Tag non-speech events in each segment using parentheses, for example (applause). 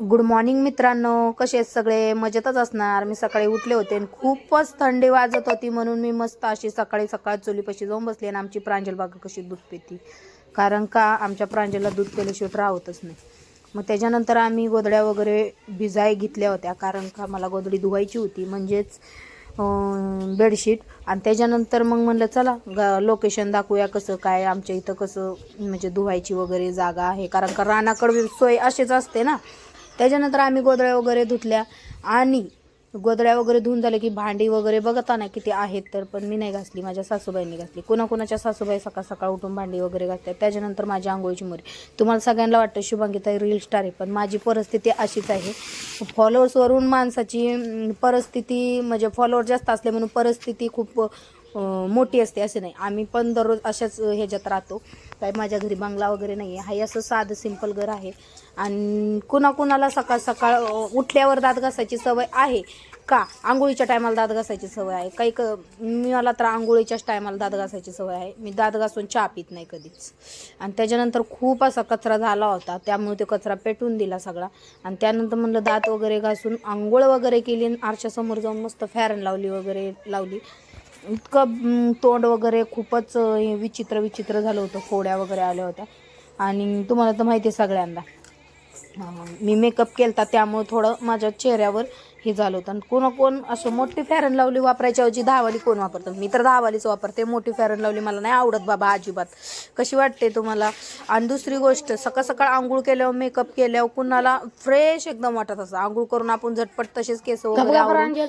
Good morning मित्रांनो. कसे आहेत सगळे? मजेतच असणार. मी सकाळी उठले होते आणि खूपच थंडी वाजत होती म्हणून मी मस्त अशी सकाळी सकाळ चुलीपाशी जाऊन बसली आणि आमची प्रांजल बागा कशी दूध पिती. कारण का आमच्या प्रांजलला दूध पिल्याशिवाय राहतच नाही. मग त्याच्यानंतर आम्ही गोधड्या वगैरे भिजाय घेतल्या होत्या. कारण का मला गोधडी धुवायची होती म्हणजेच बेडशीट. आणि त्याच्यानंतर मग म्हणलं चला ग लोकेशन दाखवूया कसं काय आमच्या इथं कसं म्हणजे धुवायची वगैरे जागा आहे. कारण का रानाकडे सोय अशीच असते ना. त्याच्यानंतर आम्ही गोधड्या वगैरे धुतल्या. आणि गोधड्या वगैरे धुवून झाले की भांडी वगैरे बघता ना किती आहेत तर पण मी नाही घासली माझ्या सासूबाईंनी घासली. कोणाकोणाच्या सासूबाई सकाळ सकाळ उठून भांडी वगैरे घासतात. त्याच्यानंतर माझी आंघोळीची मुरी. तुम्हाला सगळ्यांना वाटतं शुभांगीता रील स्टार आहे पण माझी परिस्थिती अशीच आहे. फॉलोअर्सवरून माणसाची परिस्थिती म्हणजे फॉलोअर जास्त असले म्हणून परिस्थिती खूप मोठी असते असे नाही. आम्ही पण दररोज अशाच ह्याच्यात राहतो. काय माझ्या घरी बंगला वगैरे नाही आहे हाय असं साधं सिंपल घर आहे. आणि कुणाकुणाला सकाळ सकाळ उठल्यावर दात घासायची सवय आहे? का? आंघोळीच्या टायमाला दात घासायची सवय आहे? काही क मी मला तर आंघोळीच्याच टायमाला दात घासायची सवय आहे. मी दात घासून चहा पित नाही कधीच. आणि त्याच्यानंतर खूप असा कचरा झाला होता. त्यामुळे ते कचरा पेटून दिला सगळा. आणि त्यानंतर म्हणलं दात वगैरे घासून आंघोळ वगैरे केली आणि आरशासमोर जाऊन मस्त फॅरन लावली वगैरे लावली. इतकं तोंड वगैरे खूपच विचित्र विचित्र झालं होतं. फोड्या वगैरे आल्या होत्या. आणि तुम्हाला तर माहिती आहे सगळ्यांना मी मेकअप केलता त्यामुळे थोडं माझ्या चेहऱ्यावर हे झालं होतं. आणि कोण कोण असं मोठी फॅरन लावली वापरायच्या ऐवजी दहावाली कोण वापरतं? मी तर दहावालीच वापरते. मोठी फॅरन लावली मला नाही आवडत बाबा अजिबात. कशी वाटते तुम्हाला? आणि दुसरी गोष्ट सकाळ सकाळ आंघोळ केल्यावर मेकअप केल्यावर कुणाला फ्रेश एकदम वाटत असं आंघोळ करून आपण झटपट तसेच केस वगैरे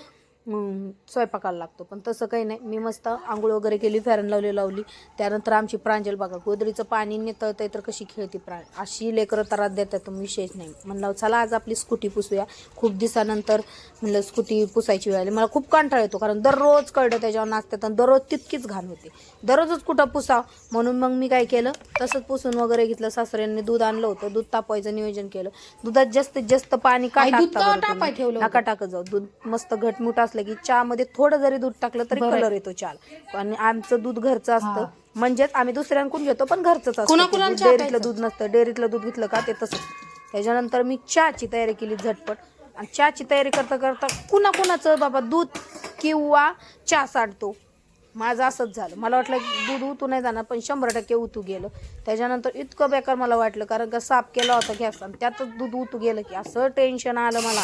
स्वयंपाकाला लागतो. पण तसं काही नाही. मी मस्त आंघोळ वगैरे केली फॅरन लावली लावली. त्यानंतर आमची प्रांजल बघा गोदरीचं पाणी नेतळतंय तर कशी खेळते प्राण. अशी लेकरं त्रास देतात विशेष नाही. म्हणलं चला आज आपली स्कूटी पुसूया. खूप दिवसानंतर म्हणलं स्कूटी पुसायची वेळ आली. मला खूप कंटाळ येतो कारण दररोज कळतं त्याच्यावर नाचतात आणि दररोज तितकीच घाण होते. दररोजच कुठं पुसाव? म्हणून मग मी काय केलं तसंच पुसून वगैरे घेतलं. सासऱ्यांनी दूध आणलं होतं. दूध तापवायचं नियोजन केलं. दुधात जास्तीत जास्त पाणी का टाकता बरं तुम्ही? नका टाकत जाऊ. दूध मस्त घटमुट असलं की चहामध्ये थोडं जरी दूध टाकलं तरी कलर येतो चहा आणि आमचं दूध घरचं असतं. म्हणजेच आम्ही दुसऱ्यांकडून घेतो पण घरचंच असतं. दूध. डेअरीतलं दूध नसतं. डेअरीतलं दूध घेतलं का ते तसंच. त्याच्यानंतर मी चहाची तयारी केली झटपट. आणि चहाची तयारी करता करता कुणा कुणाचं बाबा दूध किंवा चहा साडतो माझं असंच झालं. मला वाटलं दूध उतू नाही जाणार पण शंभर टक्के उतू गेलं. त्याच्यानंतर इतकं बेकार मला वाटलं कारण का साफ केला होता गॅस आणि त्यातच दूध उतू गेलं की असं टेन्शन आलं मला.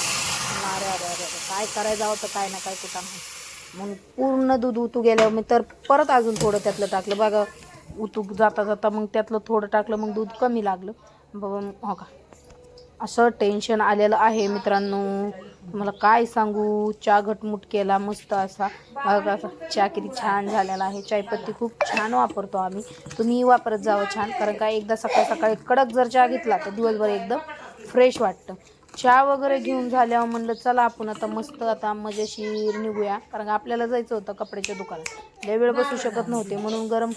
अरे अरे अरे अरे काय करायचं होतं काय ना काय कुठं. नाही मग पूर्ण दूध उतू गेल्यावर मी तर परत अजून थोडं त्यातलं टाकलं. बघा उतू जाता जाता मग त्यातलं थोडं टाकलं मग दूध कमी लागलं. बाबा हो का? असं टेन्शन आलेलं आहे मित्रांनो. मला काय सांगू? चहा घटमुट केला मस्त असा. बघा असा चहा किती छान झालेला आहे. चायपत्ती खूप छान वापरतो आम्ही. तुम्ही वापरत जावं छान कारण का एकदा सकाळी सकाळी कडक जर चहा घेतला तर दिवसभर एकदम फ्रेश वाटतं. चहा वगैरे घेऊन झाल्यावर म्हणलं चला आपण आता मस्त आता मजेशीर निघूया. कारण आपल्याला जायचं होतं कपड्याच्या दुकानात. लय वेळ बसू शकत नव्हते म्हणून गरम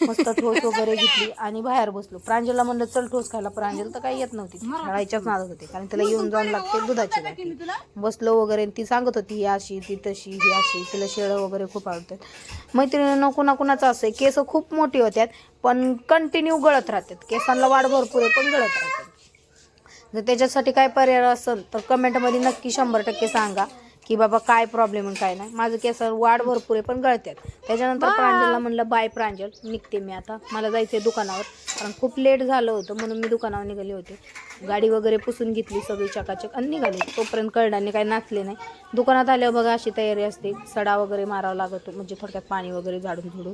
मस्त ठोस वगैरे घेतली आणि बाहेर बसलो. प्रांजलला म्हणलं चल ठोस खायला. प्रांजल तर काही येत नव्हती खेळायच्याच नादात होते कारण तिला येऊन जाऊन लागते दुधाची बाटली बसलो वगैरे ती सांगत होती ही अशी ती तशी ही अशी. तिला शेळं वगैरे खूप आवडतात. मैत्रिणीनं कुणा कुणाचं असं आहे. केस खूप मोठी होत्यात पण कंटिन्यू गळत राहतात. केसांना वाढ भरपूर आहे पण गळत राहतात. जर त्याच्यासाठी काय पर्याय असेल तर कमेंटमध्ये नक्की शंभर टक्के सांगा की बाबा काय प्रॉब्लेम आणि काय नाही. माझं केस वाढ भरपूर आहे पण गळत्यात. त्याच्यानंतर प्रांजलला म्हणलं बाय प्रांजल निघते मी आता. मला जायचं आहे दुकानावर. कारण खूप लेट झालं होतं म्हणून मी दुकानावर निघाले होते. गाडी वगैरे पुसून घेतली सगळी चकाचक आणि निघाली. तोपर्यंत कळडाने काही नाचले नाही. दुकानात आल्यावर बघा अशी तयारी असते. सडा वगैरे मारावा लागतो. म्हणजे थोडक्यात पाणी वगैरे झाडून झुडून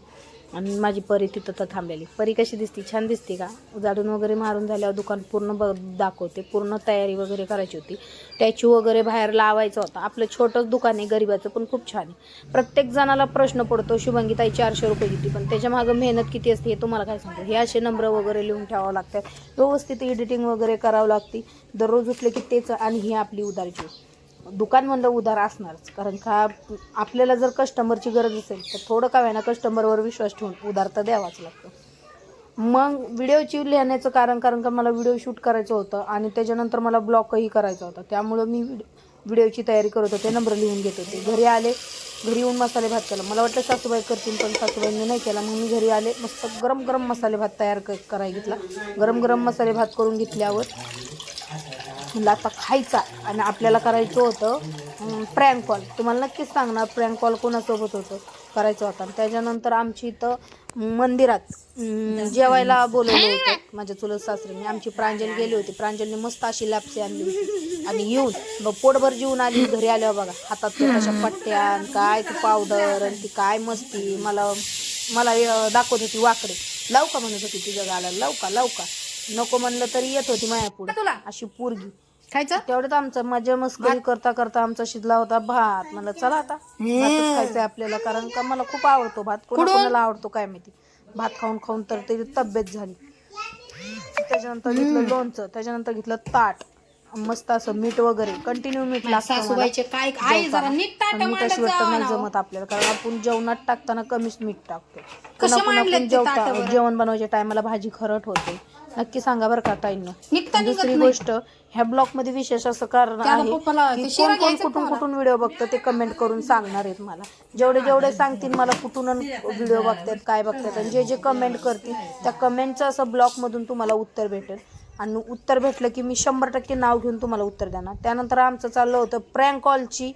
आणि माझी परी तिथं तर थांबलेली. परी कशी दिसते? छान दिसते का? झाडून वगैरे मारून झाल्यावर दुकान पूर्ण ब दाखवते. पूर्ण तयारी वगैरे करायची होती. टॅचू वगैरे बाहेर लावायचं होतं. आपलं छोटंच दुकान आहे. गरिबाचं पण खूप छान आहे. प्रत्येक जणाला प्रश्न पडतो शुभंगीताई चारशे रुपये घेतली पण त्याच्या मागं मेहनत किती असते हे तुम्हाला काय सांगतो हे असे नंबर वगैरे लिहून ठेवावं लागतात व्यवस्थित एडिटिंग वगैरे करावं लागते. दररोज उठले की तेच आणि ही आपली उदारची दुकान म्हणलं उधार असणारच. कारण का आपल्याला जर कस्टमरची गरज असेल तर थोडं का ना कस्टमरवर विश्वास ठेवून उधार तर द्यावाच लागतं. मग व्हिडिओची लिहिण्याचं कारण कारण का मला व्हिडिओ शूट करायचं होतं आणि त्याच्यानंतर मला ब्लॉकही करायचा होता. त्यामुळं मी व्हिडिओची तयारी करत होते नंबर लिहून घेत होते. घरी आले घरी येऊन मसाले भात केला. मला वाटलं सासूबाई करतील पण सासूबाईंनी नाही केला. मग मी घरी आले मस्त गरम गरम मसाले भात तयार क करायला घेतला. गरम गरम मसाले भात करून घेतल्यावर म्हणलं आता खायचा. आणि आपल्याला करायचं होतं प्रँक कॉल तुम्हाला नक्कीच सांगणार प्रँक कॉल कोणासोबत होतं? करायचं होतं. आणि त्याच्यानंतर आमची इथं मंदिरात जेवायला बोलवलं होतं माझ्या चुलत सासरीने. आमची प्रांजल गेली होती. प्रांजलने मस्त अशी लापसी आणली होती. आणि येऊन मग पोटभर जेवून आली. घरी आल्यावर बघा हातात ते कशा पट्ट्या आणि काय ती पावडर आणि ती काय मस्ती. मला मला दाखवत होती वाकडे. लावू का म्हणत होती तुझ्या गाला लावू का? लावू का? नको म्हणलं तरी येत होती माया पुढे. तुला? अशी पोरगी. खायचं? तेवढ्यात आमचा मजा मस्करी करता करता आमचा शिजला होता भात. म्हणलं चला आता भातच खायचंय आपल्याला कारण का मला खूप आवडतो भात. कोणा कोणाला आवडतो काय माहिती? भात खाऊन खाऊन तर तरी तब्येत झाली. त्याच्यानंतर घेतलं लोणचं त्याच्यानंतर घेतलं ताट. मस्त असं मीठ वगैरे कंटिन्यू मीठ लागतं मला. सासूबाईचे काय आई जरा नीट ताट पण मीठाशिवाय तर नाही जमत आपल्याला कारण आपण जेवणात टाकताना कमीच मीठ टाकतो कसं पुन्हा पुन्हा मांडलेत आपण ते जेवता ताटावर? जेवण बनवायच्या टायमाला भाजी खरट होते नक्की सांगा बरं का ताईंना निघता निघत दुसरी नाही. गोष्ट ह्या ब्लॉगमध्ये विशेष असं कारण त्याला आहे पप्पाला की ते शिरा कोण कोण घ्यायचं कुठून? कुठून व्हिडिओ बघतं ते कमेंट करून सांगणार आहेत मला जेवढे जेवढे सांगतील मला कुठून व्हिडिओ बघतात काय बघतात आणि जे जे कमेंट करतील त्या कमेंटचं असं ब्लॉग मधून तुम्हाला उत्तर भेटेल आणि उत्तर भेटलं की मी शंभर टक्के नाव घेऊन तुम्हाला उत्तर देणार. त्यानंतर आमचं चाललं होतं प्रँक कॉलची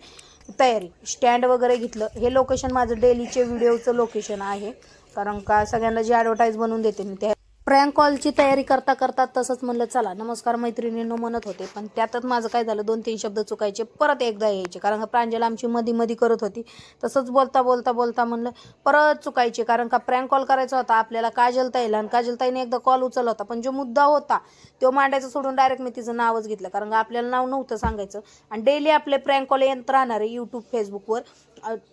तयारी. स्टँड वगैरे घेतलं. हे लोकेशन माझं डेलीचे व्हिडिओचं लोकेशन आहे. कारण का सगळ्यांना जे ॲडव्हर्टाईज बनवून देते मी त्या प्रँक कॉलची तयारी करता करता तसंच म्हणलं चला नमस्कार मैत्रिणींनो म्हणत होते. पण त्यातच माझं काय झालं दोन तीन शब्द चुकायचे परत एकदा यायचे. कारण का प्रांजल आमची मधी मधी करत होती. तसंच बोलता बोलता बोलता म्हणलं परत चुकायचे. कारण का प्रँक कॉल करायचा होता आपल्याला काजलताईला आणि काजलताईने एकदा कॉल उचलला होता. पण जो मुद्दा होता तो मांडायचा सोडून डायरेक्ट मी तिचं नावच घेतलं. कारण का आपल्याला नाव नव्हतं सांगायचं. आणि डेली आपले प्रँक कॉल येत राहणार आहे यूट्यूब फेसबुकवर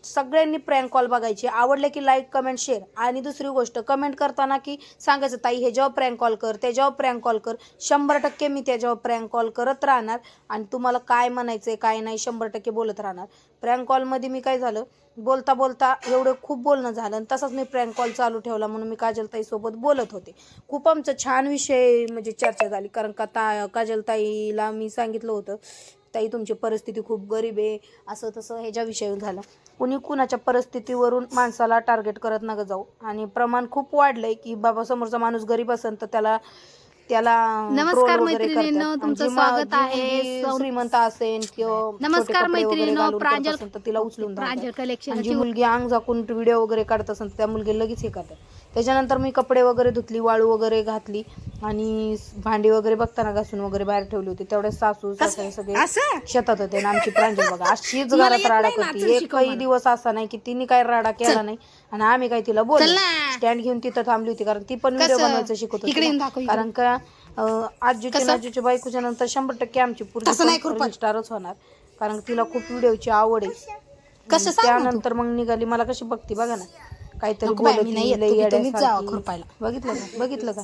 सगळ्यांनी प्रँक कॉल बघायचे. आवडले की लाईक कमेंट शेअर आणि दुसरी गोष्ट कमेंट करताना की सांगायचं ताई हे जेव्हा प्रँक कॉल कर त्याच्यावर प्रँक कॉल कर शंभर टक्के मी त्याच्यावर प्रँक कॉल करत राहणार आणि तुम्हाला काय म्हणायचं आहे काय नाही शंभर टक्के बोलत राहणार. प्रँक कॉलमध्ये मी काय झालं बोलता बोलता एवढं खूप बोलणं झालं आणि तसंच मी प्रँक कॉल चालू ठेवला म्हणून मी काजलताईसोबत बोलत होते. खूप आमचं छान विषय म्हणजे चर्चा झाली कारण का ता काजलताईला मी सांगितलं होतं ताई तुमची परिस्थिती खूप गरीब आहे. असं तसं ह्याच्या विषयी झालं. कुणी कुणाच्या परिस्थितीवरून माणसाला टार्गेट करत नका जाऊ. आणि प्रमाण खूप वाढलंय की बाबा समोरचा माणूस गरीब असेल तर त्याला त्याला नमस्कार मैत्रिणींनो, तुमचं स्वागत आहे. श्रीमंत असेल किंवा नमस्कार मैत्रिणींनो, प्रांजल- तिला उचलून प्रांजल आणि जी मुलगी अंग झाकून व्हिडिओ वगैरे काढत असेल तर त्या मुलगी लगेच हे करतात. त्याच्यानंतर मी कपडे वगैरे धुतली वाळू वगैरे घातली. आणि भांडी वगैरे बघताना घासून वगैरे बाहेर ठेवली होती तेवढ्या सासू सासरे सगळे असं? शेतात होते आणि आमची प्रांजल बघा. अशीच घरात राडा करते. एकही मला. दिवस असा नाही की तिने काय राडा केला नाही. आणि आम्ही काय तिला बोल. स्टँड घेऊन तिथं थांबली होती कारण ती पण व्हिडिओ? बनवायचं शिकत होती. कारण का आजीच्या? आजीच्या बायकोच्या नंतर शंभर टक्के आमची पूर्ण. स्टारच होणार. कारण तिला खूप व्हिडिओची आवड आहे. कसं? त्यानंतर मग निघाली. मला कशी बघती बघा ना. काहीतरी. बघितलं का? बघितलं का?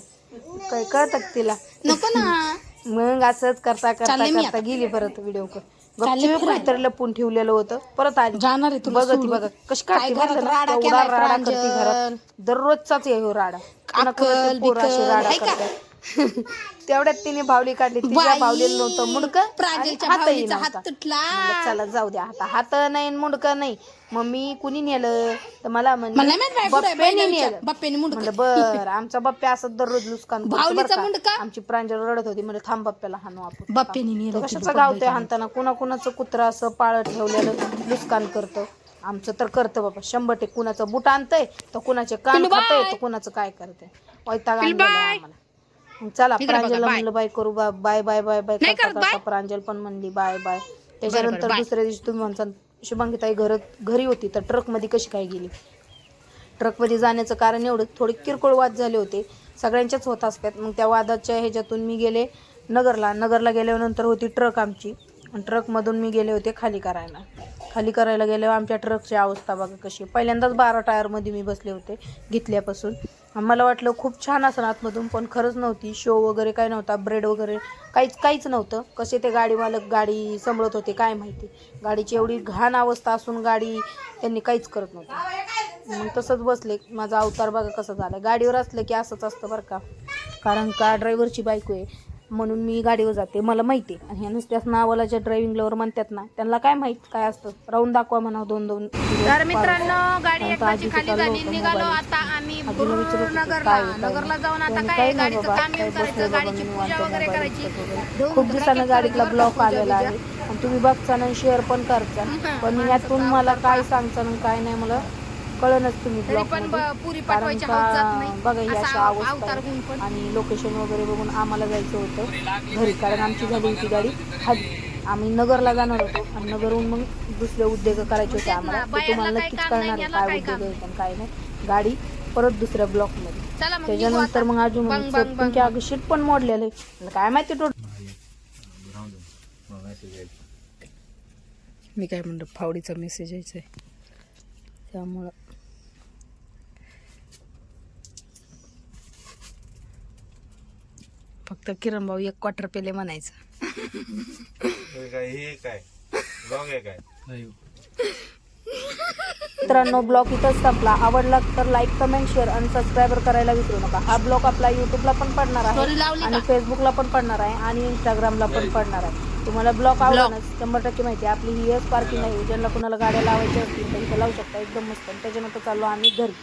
काय कळत तिला नको ना (laughs) मग असंच करता करता चालले मी करता गेली परत व्हिडिओ कर चालले लपून ठेवलेलं होतं परत आली जाणार आहे तुला बघा ती सोडून. बघा कशी काय घरात? राडा केलाय राडा प्रांजल. करते घरात दररोजचाच आहे ह्यो राडा अक्कल, हाय का? करतात. (laughs) तेवढ्यात तिने भावली काढली तिच्या बाई, भावलेलं नव्हतं मुंडक प्रांजलच्या भावलीचा हात. तुटला. चला जाऊ द्या आता हात नाही मुंडक नाही मग मी कुणी नेलं तर मला मला नाही माहीत बाई, कुठं आहे? बप्प्याने बाईला विचार. नेलं बाप्प्याने मुंडकं. म्हणलं बर आमचा बप्प्या असं दररोज लुस्कान करतो बरं भावलीचा का. मुंडका? आमची प्रांजल रडत होती म्हणजे थांब बप्प्याला हाणू आपण बाप्याने नेलं तो कशाचं बाई हाणताना कुणा कुणाचं कुत्रा असं पाळत ठेवलेलं लुस्कान करतं आमचं तर करतं बाबा शंभर टक्के कुणाचं बुट आणतंय तर कुणाचे कान पिल्लू खातंय बाय. तर कुणाचं काय करतंय वैताग पिल्लू आणलेला आहे बाय. आम्हाला मग चला इकडे बघा, प्रांजलला बाय. म्हणलं बाय करू बा- बाय बाय बाय बाय नाही करता करत. प्रांजल पण म्हणली बाय बाय त्याच्यानंतर. दुसऱ्या दिवशी तुम्ही म्हणता शुभांगीताई घरात घरी होती तर ट्रकमध्ये कशी काय गेली? ट्रकमध्ये जाण्याचं कारण एवढं थोडे किरकोळ वाद झाले होते. सगळ्यांच्याच होत असतात. मग त्या वादाच्या ह्याच्यातून मी गेले नगरला. नगरला गेल्यानंतर होती ट्रक आमची. आणि ट्रकमधून मी गेले होते खाली करायला. खाली करायला गेल्यावर आमच्या ट्रकची अवस्था बघा कशी पहिल्यांदाच बारा टायरमध्ये मी बसले होते घेतल्यापासून. मला वाटलं खूप छान असं आतमधून पण खरंच नव्हती. शो वगैरे काय नव्हता ब्रेड वगैरे काहीच काहीच नव्हतं. कसे ते गाडी मालक गाडी सांभाळत होते काय माहिती. गाडीची एवढी घाण अवस्था असून गाडी त्यांनी काहीच करत नव्हती. मग तसंच बसले. माझा अवतार बघा कसा झाला. गाडीवर असलं की असंच असतं बरं का. कारण का? ड्रायव्हरची बायको आहे. म्हणून मी गाडीवर जाते मला माहिती आहे. आणि ह्या नुसत्याच नावाला ज्या ड्रायव्हिंग लवर म्हणतात ना त्यांना काय माहीत काय असतं? राहून दाखवा म्हणा दोन दोन तर मित्रांनो गाडी एकदाची खाली झाली निघालो. आता आम्ही नगरला नगरला. जाऊन आता काय गाडीचं काम करायचं गाडीची पूजा वगैरे करायची. बघत खूप दिवसानं गाडीतला ब्लॉक. आलेला आहे. आणि तुम्ही बघचा आणि शेअर पण करता (laughs) पण यातून मला काय सांगता काय नाही मला कळनच तुम्ही तरी ब्लॉग पण ब- पुरी कारण नाही. बघा ही अशा अवस्था अवतार आहे. पण आणि लोकेशन वगैरे बघून आम्हाला जायचं होतं. घरी कारण आमची झाली होती गाडी. खाली आम्ही नगरला जाणार होतो. आणि नगरहून मग दुसरे उद्योग करायचे होते आम्हाला. बाहेरला तुम्हाला काही नक्कीच काम कळणार आहे याला काय उद्योग काम आहेत आणि काय नाही. गाडी परत दुसऱ्या ब्लॉकमध्ये चला मग निघू त्याच्यानंतर आता. मग अजून बंग, बंग, बंग, की अगं शीट पण मोडलेलं आहे. काय माहिती टोट मी काय म्हणतो फावडीचा मेसेज यायचा आहे त्यामुळं फक्त किरण भाऊ एक क्वार्टर पेले म्हणायचं. हे काय हे काय? ब्लॉग आहे काय? मित्रांनो ब्लॉग इथंच संपला. आवडला तर लाईक कमेंट शेअर आणि सबस्क्राईबर करायला विसरू नका. हा ब्लॉग आपला युट्यूबला पण पडणार Story आहे आणि? फेसबुकला पण पडणार आहे आणि इंस्टाग्रामला पण पडणार आहे. तुम्हाला ब्लॉग आवडणार शंभर टक्के माहिती आहे. आपली ही पार्किंग आहे. ज्यांना कुणाला गाड्या लावायच्या असतील तर इथं लावू शकता. एकदम मस्त. आणि त्याच्यानंतर चाललो आम्ही घरी.